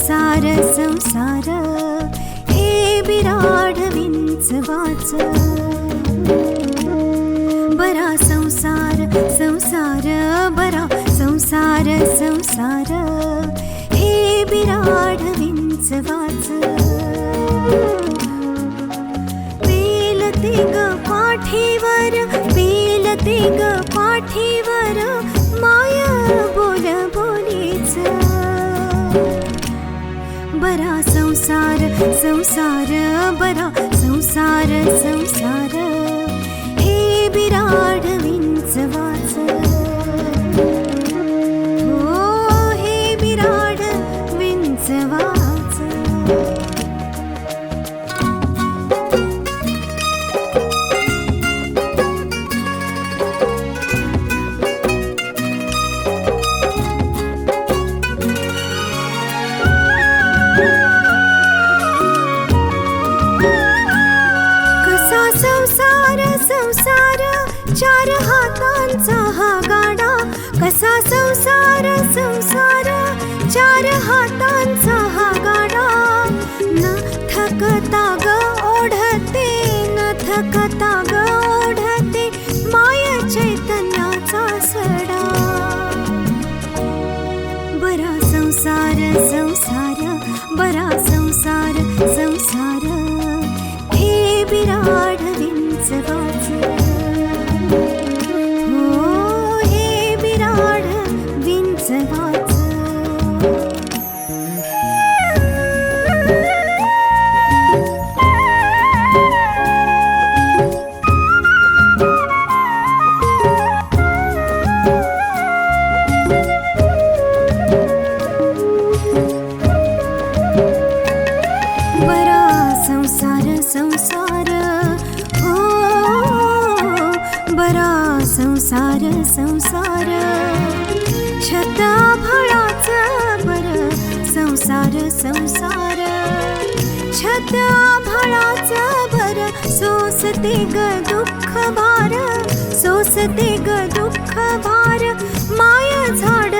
संसार संसार. हे बिराड विंच वाच. बरा संसार संसार बरा संसार संसार. हे बिराड विंच वाच. संसार संसार बरा संसार संसार. संसार संसार. छता फळाच बर संसार संसार. छता फळाच बर सोसते ग दुःख भार सोसते ग दुःख भार माया झाड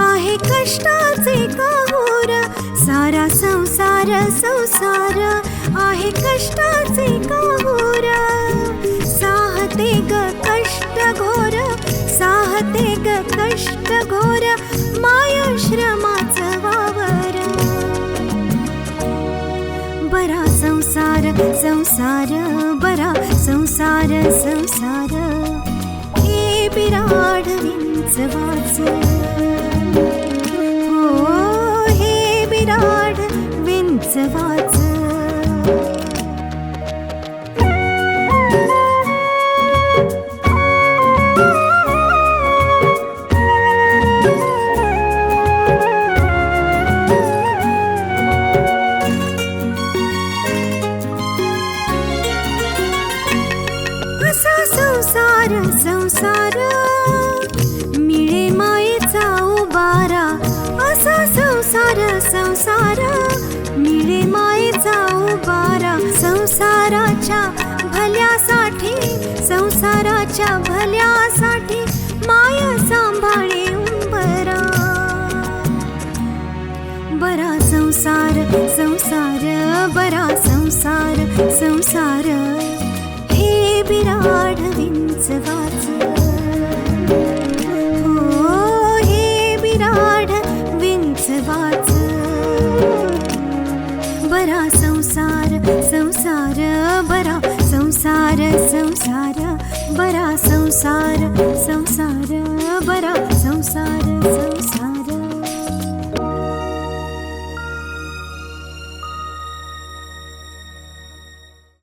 आहे कष्टाचे काहूर सारा संसार संसार आहे कष्टाचे काहूर. साहते ग कष्ट घोर साहते ग कष्ट घोर माया श्रमाच वावर. बरा संसार संसार बरा संसार संसार. हे बिराड विंच वाच वाच असा संसार संसार मिळे मायेचा उबारा. असा संसार संसार. संसाराच्या भल्यासाठी माया सांभाळे उंबरा. बरा संसार संसार बरा संसार संसार. हे बिराड विंच वाच. हो हे बिराड विंच वाच. बरा संसार संसार बरा संसार संसार. बरा संसार संसार बरा संसार